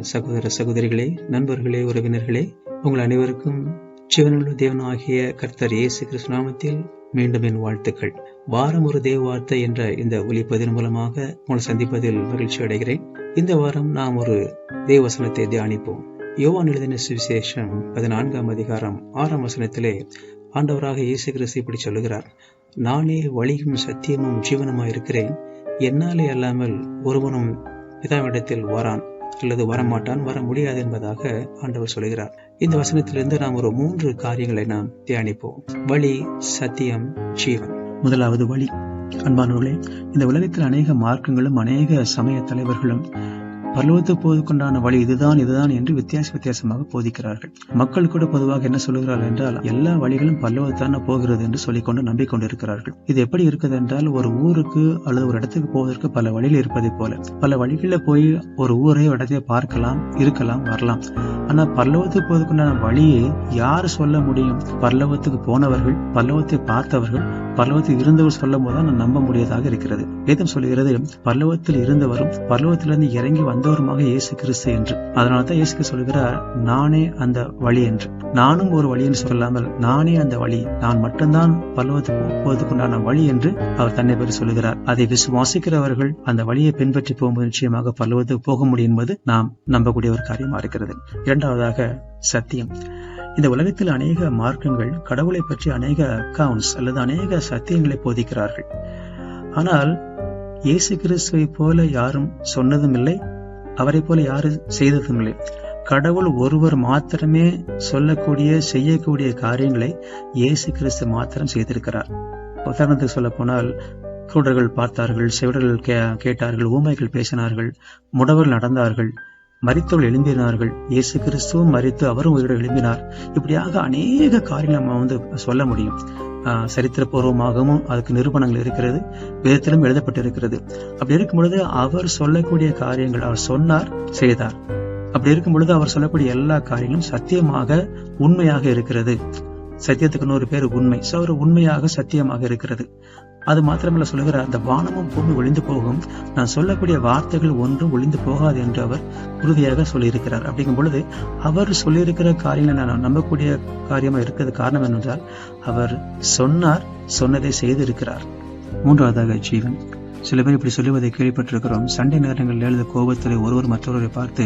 சகோதர சகோதரிகளே நண்பர்களே உறவினர்களே உங்கள் அனைவருக்கும் சிவனுள்ள தேவனாகிய கர்த்தர் இயேசு கிருஷ்ணாமத்தில் மீண்டும் என் வாழ்த்துக்கள். வாரம் ஒரு தேவ வார்த்தை என்ற இந்த ஒளிப்பதின் மூலமாக உங்களை சந்திப்பதில் மகிழ்ச்சி அடைகிறேன். இந்த வாரம் நாம் ஒரு தேவசனத்தை தியானிப்போம். யோவான் எழுதின சுவிசேஷம் பதினான்காம் அதிகாரம் ஆறாம் வசனத்திலே ஆண்டவராக இயேசு கிறிஸ்து இப்படி சொல்லுகிறார் நானே வழியும் சத்தியமும் ஜீவனமாயிருக்கிறேன். என்னாலே அல்லாமல் ஒருவனும் பிதாவிடத்தில் வரான். அல்லது வரமாட்டான் வர முடியாது என்பதாக ஆண்டவர் சொல்கிறார். இந்த வசனத்திலிருந்து நாம் ஒரு மூன்று காரியங்களை நாம் தியானிப்போம். வழி சத்தியம் ஜீவன். முதலாவது வழி. அன்பானவர்களே இந்த உலகத்தில் அநேக மார்க்கங்களும் அநேக சமய தலைவர்களும் பரலோகத்து போவதற்குண்டான வழி இதுதான் இதுதான் என்று வித்தியாச வித்தியாசமாக போதிக்கிறார்கள். மக்கள் கூட பொதுவாக என்ன சொல்லுகிறார்கள் என்றால் எல்லா வழிகளும் பல்லவத்தான போகிறது என்று சொல்லிக்கொண்டு நம்பிக்கொண்டிருக்கிறார்கள். இது எப்படி இருக்குது என்றால் ஒரு ஊருக்கு அல்லது ஒரு இடத்துக்கு போவதற்கு பல வழியில் இருப்பதை போல. பல வழிகளில் போய் ஒரு ஊரை இடத்தை பார்க்கலாம் இருக்கலாம் வரலாம். ஆனா பல்லவத்துக்கு போவதற்குண்டான வழியை யார் சொல்ல முடியும்? பல்லவத்துக்கு போனவர்கள் பல்லவத்தை பார்த்தவர்கள் பல்லவத்தில் இருந்தவர் சொல்லும் போதுதான் நான் நம்ப முடியாதாக இருக்கிறது. வேதம் சொல்லுகிறது பல்லவத்தில் இருந்தவரும் பல்லவத்திலிருந்து இறங்கி வந்தவருமாக இயேசு கிறிஸ்து என்று. அதனால தான் இயேசு சொல்கிறார் நானே அந்த வழி என்று. நானும் ஒரு வழி என்று சொல்லாமல் நானே அந்த வழி நான் மட்டும்தான் பல்லவத்துக்கு போவதற்குண்டான வழி என்று அவர் தன்னை பேர் சொல்லுகிறார். அதை விசுவாசிக்கிறவர்கள் அந்த வழியை பின்பற்றி போகும்போது நிச்சயமாக பல்லவத்துக்கு போக முடியும் என்பது நாம் நம்பக்கூடிய ஒரு காரியமா இருக்கிறது. இரண்டாவதாக சத்தியம். இந்த உலகத்தில் அநேக மார்க்கங்கள் கடவுளை பற்றி அநேக அக்கவுண்ட்ஸ் அல்லது அநேக சத்தியங்களை போதிக்கிறார்கள். ஆனால் இயேசு கிறிஸ்துவை போல யாரும் சொன்னதும் இல்லை அவரை போல யாரும் செய்ததும் இல்லை. கடவுள் ஒருவர் மாத்திரமே சொல்லக்கூடிய செய்யக்கூடிய காரியங்களை இயேசு கிறிஸ்து மாத்திரம் செய்திருக்கிறார். உதாரணத்துக்கு சொல்ல போனால் குருடர்கள் பார்த்தார்கள் செவிடர்கள் கேட்டார்கள் ஊமைகள் பேசினார்கள் முடவர்கள் நடந்தார்கள் மறித்தோல் எழும்பினார்கள். இயேசு கிறிஸ்துவும் மறித்து அவரும் உயிரோடு எழும்பினார். இப்படியாக அநேக காரியங்கள் நம்ம வந்து சொல்ல முடியும். சரித்திரபூர்வமாகவும் அதுக்கு நிரூபணங்கள் இருக்கிறது விதத்திலும் எழுதப்பட்டிருக்கிறது. அப்படி இருக்கும் பொழுது அவர் சொல்லக்கூடிய காரியங்கள் அவர் சொன்னார் செய்தார். அப்படி இருக்கும் பொழுது அவர் சொல்லக்கூடிய எல்லா காரியங்களும் சத்தியமாக உண்மையாக இருக்கிறது. சத்தியத்துக்கு நூறு பேர் உண்மை. சோ அவர் உண்மையாக சத்தியமாக இருக்கிறது. அது மாத்திரமல்ல சொல்லுகிறார் அந்த வானமும் பூமி ஒளிந்து போகும். நான் சொல்லக்கூடிய வார்த்தைகள் ஒன்றும் ஒளிந்து போகாது என்று அவர் உறுதியாக சொல்லியிருக்கிறார். அப்படிங்கும் பொழுது அவர் சொல்லியிருக்கிற காரியங்களை நான் நம்பக்கூடிய காரியமாக இருக்கிறது காரணம் என்னென்றால் அவர் சொன்னார் சொன்னதை செய்திருக்கிறார். மூன்றாவதாக ஜீவன். சில பேர் இப்படி சொல்லுவதை கேள்விப்பட்டிருக்கிறோம். சண்டை நேரங்களில் எழுத கோபத்தில் ஒருவர் மற்றவரை பார்த்து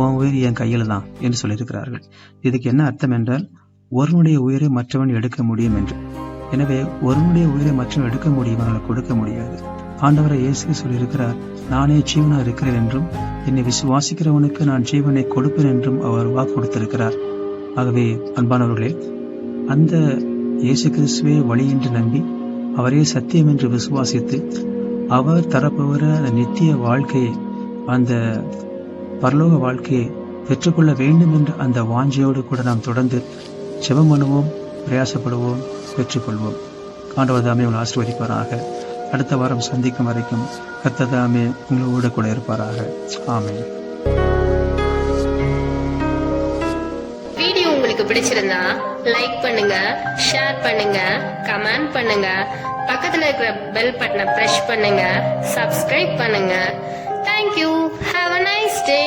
உன் உயிர் என் கையில் தான் என்று சொல்லியிருக்கிறார்கள். இதுக்கு என்ன அர்த்தம் என்றால் ஒருவனுடைய உயிரை மற்றவன் எடுக்க முடியும் என்று. எனவே ஒருவனுடைய உயிரை மற்றும் எடுக்க முடியும் அவனால் கொடுக்க முடியாது. ஆண்டவரை இயேசு சொல்லியிருக்கிறார் நானே ஜீவனா இருக்கிறேன் என்றும் என்னை விசுவாசிக்கிறவனுக்கு நான் ஜீவனை கொடுப்பேன் என்றும் அவர் வாக்கு கொடுத்திருக்கிறார். ஆகவே அன்பானவர்களே அந்த இயேசு கிறிஸ்துவே வழி என்று நம்பி அவரே சத்தியம் என்று விசுவாசித்து அவர் தரப்பவர அந்த நித்திய வாழ்க்கையை அந்த பரலோக வாழ்க்கையை பெற்றுக்கொள்ள வேண்டும் என்ற அந்த வாஞ்சியோடு கூட நாம் தொடர்ந்து செபம் பண்ணுவோம் பிரயாசப்படுவோம். பெற்றுக்கொள்வோம். ஆண்டவதாமே உங்களை ஆசீர்வதிப்பாராக. அடுத்த வாரம் சந்திக்கும் வரைக்கும் கத்த உங்களோட கூட இருப்பாராக. ஆமே வீடியோ உங்களுக்கு பிடிச்சிருந்தா லைக் பண்ணுங்க ஷேர் பண்ணுங்க கமெண்ட் பண்ணுங்க பக்கத்துல இருக்கிற பெல் பட்டனை பிரஸ் பண்ணுங்க சப்ஸ்கிரைப் பண்ணுங்க. Thank you have a nice day